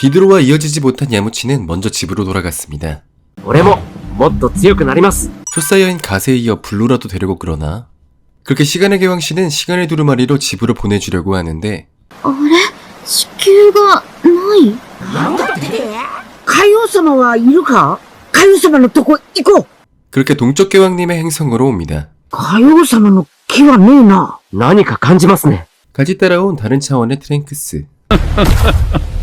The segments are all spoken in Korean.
비드로와 이어지지 못한 야무치는 먼저 집으로 돌아갔습니다. 俺ももっと強くなります。 초사여인 가세에 이어 블루라도 데리고 그러나? 그렇게 시간의 개왕씨는 시간의 두루마리로 집으로 보내주려고 하는데 あれ地球がない海王様はいるか海王様のとこ行こう 그렇게 동쪽 개왕님의 행성으로 옵니다. 海王様の木はねえな何か感じますね。 같이 따라온 다른 차원의 트랭크스.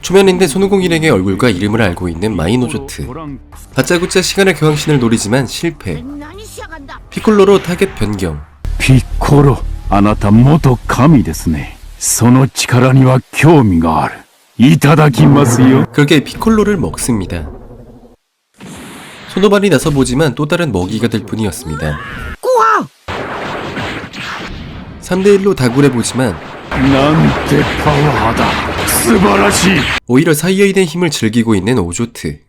초면인데 손오공 일행의 얼굴과 이름을 알고 있는 마인 오조트. 다짜고짜 시간의 개왕신을 노리지만 실패. 何しやがんだ 피콜로로 타겟 변경. ピッコロあなた元神ですねその力には興味があるいただきますよ 그렇게 피콜로를 먹습니다. 손오발이 나서 보지만 또 다른 먹이가 될 뿐이었습니다. 怖っ 3대1로 다굴해 보지만 なんてパワーだ素晴らしい 오히려 사이어인의 힘을 즐기고 있는 오조트.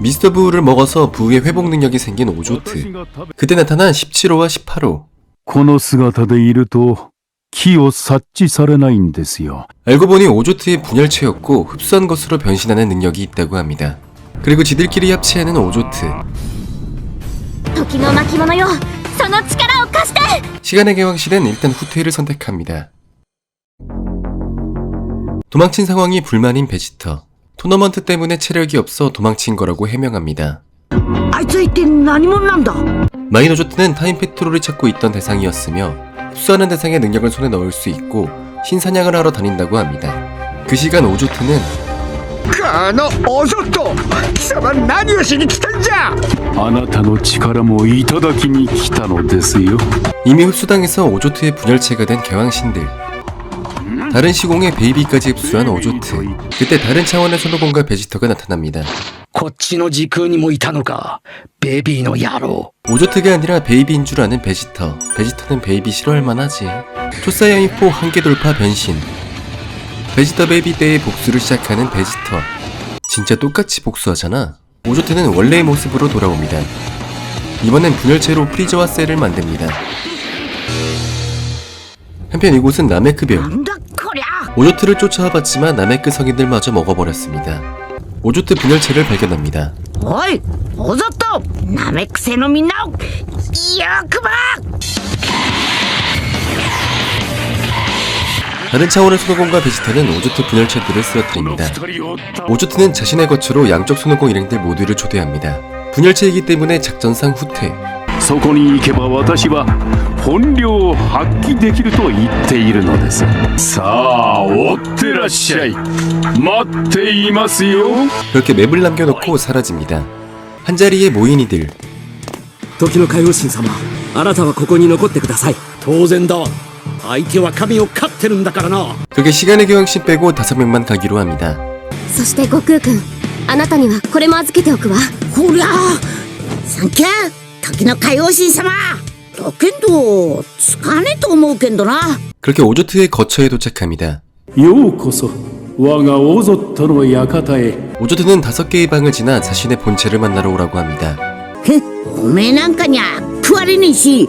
미스터 부우를 먹어서 부우의 회복 능력이 생긴 오조트. 그때 나타난 17호와 18호. この姿でいると気を察知されないんですよ 알고 보니 오조트의 분열체였고 흡수한 것으로 변신하는 능력이 있다고 합니다. 그리고 지들끼리 합체하는 오조트. 時の巻物よその力を貸して 시간의 경황실은 일단 후퇴를 선택합니다. 도망친 상황이 불만인 베지터. 토너먼트 때문에 체력이 없어 도망친 거라고 해명합니다. 마이노조트는 타임 페트롤을 찾고 있던 대상이었으며 흡수하는 대상의 능력을 손에 넣을 수 있고 신사냥을 하러 다닌다고 합니다. 그 시간 오조트는 あのオゾット貴様何をしに来たんじゃあなたの力もいただきに来たのですよ 이미 흡수당해서 오조트의 분열체가 된 개왕신들. 다른 시공의 베이비까지 흡수한 오조트. 그때 다른 차원의 손오공과 베지터가 나타납니다. こっちの時空にもいたのか。ベビーの野郎。 오조트가 아니라 베이비인 줄 아는 베지터. 베지터는 베이비 싫어할 만하지. 초사야인4 한계 돌파 변신. 베지터 베이비 때의 복수를 시작하는 베지터. 진짜 똑같이 복수하잖아 오조테는 원래의 모습으로 돌아옵니다 이번엔 분열체로 프리즈와 셀을 만듭니다 한편 이곳은 나메크별 오조트를 쫓아와 봤지만 나메크 성인들마저 먹어버렸습니다 오조트 분열체를 발견합니다 어이! 오조토! 나메크 세노미나옥! 이야 그만! 다른 차원의 손오공과 베지터는 오조트 분열체들을 쓰러뜨립니다. 二人を倒 오조트는 자신의 거처로 양쪽 손오공 일행들 모두를 초대합니다. 분열체이기 때문에 작전상 후퇴. そこに行けば私は本領を発揮できると言っているのですさあ追ってらっしゃい待っていますよ 그렇게 맵을 남겨놓고 사라집니다. 한자리에 모인 이들. 時の海王神様、あなたはここに残ってください。当然だ。 相手は神を飼ってるんだからな。 그렇게 시간의 교황신 빼고 다섯 명만 가기로 합니다. そして悟空くんあなたにはこれも預けておくわこりゃサンキュー時の海王神様だけどつかねえと思うけんどな 그렇게 오조트의 거처에 도착합니다. ようこそ我がオゾットの館へ 오조트는 다섯 개의 방을 지나 자신의 본체를 만나러 오라고 합니다. へおめえなんかにゃ食われねえし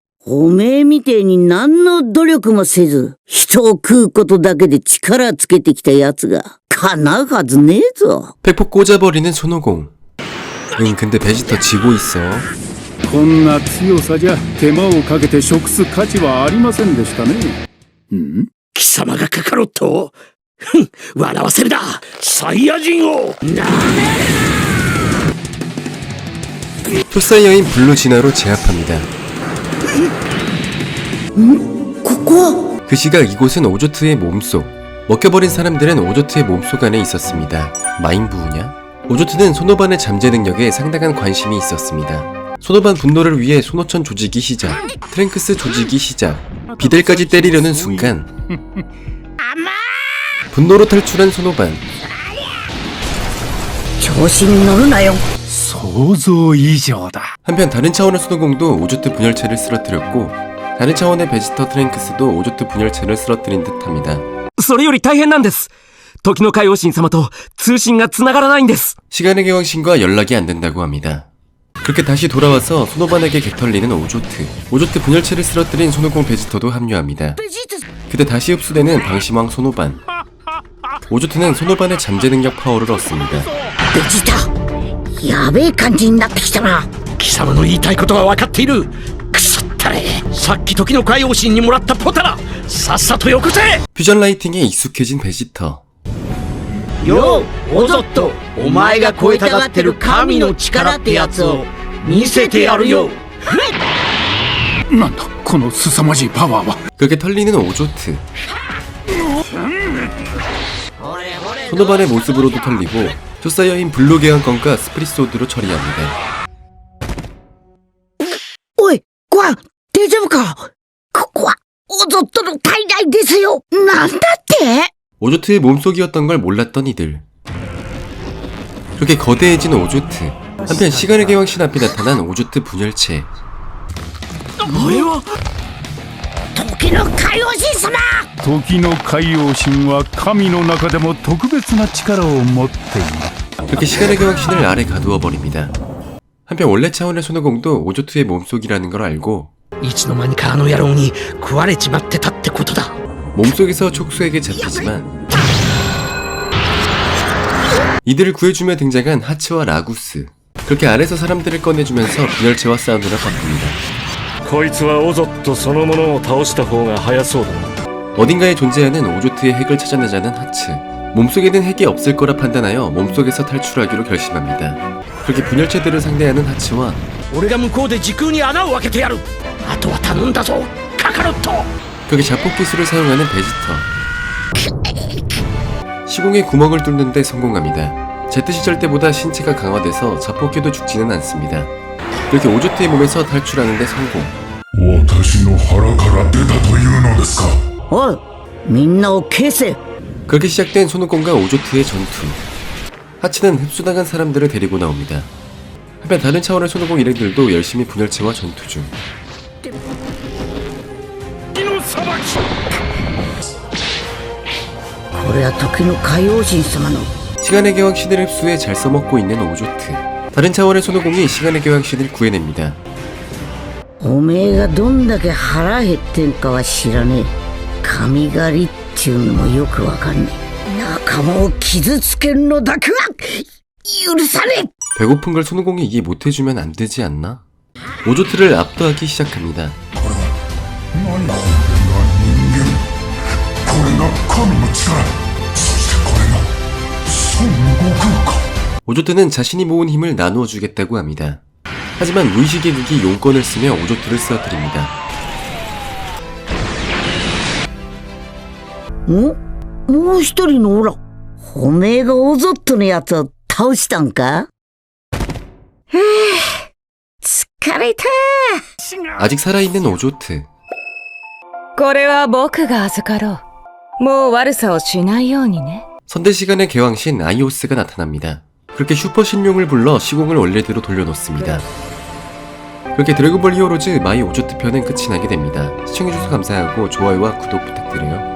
おめえみてえに何の努力もせず、人を食うことだけで力つけてきたやつが、叶うはずねえぞ。 팩폭 꽂아버리는 손오공. 응, 근데 베지터 지고 있어. こんな強さじゃ手間をかけて食す価値はありませんでしたね。ん貴様がカカロットをふん笑わせるなサイヤ人をな 초사이 여인 블루 진화로 제압합니다. 음? 코코? 그 시각 이곳은 오조트의 몸속 먹혀버린 사람들은 오조트의 몸속 안에 있었습니다 마인부우냐? 오조트는 소노반의 잠재 능력에 상당한 관심이 있었습니다 소노반 분노를 위해 소노천 조직이 시작 트랭크스 조직이 시작 비델까지 때리려는 순간 분노로 탈출한 소노반 조심 너나요 なよ。想像以上だ。 한편 다른 차원의 소노공도 오조트 분열체를 쓰러뜨렸고 다른 차원의 베지터 트랭크스도 오조트 분열체를 쓰러뜨린 듯합니다. それより大変なんです時の海王神様と通信が繋がらないんです 시간의 개왕신과 연락이 안 된다고 합니다. 그렇게 다시 돌아와서 소노반에게 개털리는 오조트. 오조트 분열체를 쓰러뜨린 손오공 베지터도 합류합니다. 그때 다시 흡수되는 방심왕 소노반. 오조트는 소노반의 잠재 능력 파워를 얻습니다. ベジータ、 やべえ感じになってきたな。貴様の言いたいことは分かっているくそったれさっき時の海王神にもらったポタラさっさとよこせ 퓨전 라이팅에 익숙해진 베지터. ようオゾットお前が超えたがってる神の力ってやつを見せてやるよなんだ、この凄まじいパワーは。 그렇게 털리는 오조트. 소노반의 모습으로도 털리고 쫓사여인 블루 개항건과 스프리소드로 처리합니다. 오이, 꽝! 대제부카! 꽝! 어저도록 달달 되세요! 난다테! 오조트의 몸속이었던 걸 몰랐던 이들. 그렇게 거대해진 오조트. 한편 시간의 개왕신 앞에 나타난 오조트 분열체. 뭐야? 時の海王神様時の海王神は神の中でも特別な力を持っている。 그렇게 시간의 개왕신을 아래 가두어 버립니다. 한편 원래 차원의 손오공도 오조트의 몸속이라는 걸 알고 いつの間にかあの野郎に食われちまってたってことだ 몸속에서 촉수에게 잡히지만 이들을 구해주며 등장한 하츠와 라구스. 그렇게 아래서 사람들을 꺼내주면서 분열체와 싸우느라 바쁩니다. こいつはオゾットそのものを倒した方が早そうだな 어딘가에 존재하는 오조트의 핵을 찾아내자는 하츠. 몸속에는 핵이 없을 거라 판단하여 몸속에서 탈출하기로 결심합니다. 그렇게 분열체들을 상대하는 하츠와 俺が向こうで時空に穴を開けてやるあとは頼んだぞカカロット 그렇게 자폭 기술을 사용하는 베지터. 시공에 구멍을 뚫는데 성공합니다. Z 시절 때보다 신체가 강화돼서 자폭해도 죽지는 않습니다. 그렇게 오조트의 몸에서 탈출하는데 성공. 私の腹から出たというのですかおい、みんなを消せ。 그렇게 시작된 손오공과 오조트의 전투. 하츠는 흡수당한 사람들을 데리고 나옵니다. 한편 다른 차원의 손오공 일행들도 열심히 분열체와 전투 중. これは時の海王神様の 시간의 개왕 신을 흡수해 잘 써먹고 있는 오조트. 다른 차원의 손오공이 시간의 개왕 신을 구해냅니다. おめえがどんだけ腹減ってんかは知らねえ神狩りっていうのもよくわかんねえ仲間を傷つけるのだけは許さねえ 배고픈 걸 손오공이 이게 못해주면 안 되지 않나? 오조트를 압도하기 시작합니다. 何だこれが人間これが神の力そしてこれが孫悟空か 오조트는 자신이 모은 힘을 나누어 주겠다고 합니다. 하지만 무의식의 극이 용건을 쓰며 오조트를 쓰러뜨립니다. んもう一人のオラおめえがオゾットのやつを倒したんかへえ疲れた 아직 살아있는 오조트. これは僕が預かろう。もう悪さをしないようにね。 선대 시간의 개왕신 아이오스가 나타납니다. 그렇게 슈퍼 신용을 불러 시공을 원래대로 돌려놓습니다. 그렇게 드래곤볼 히어로즈 마이 오조트 편은 끝이 나게 됩니다. 시청해주셔서 감사하고 좋아요와 구독 부탁드려요.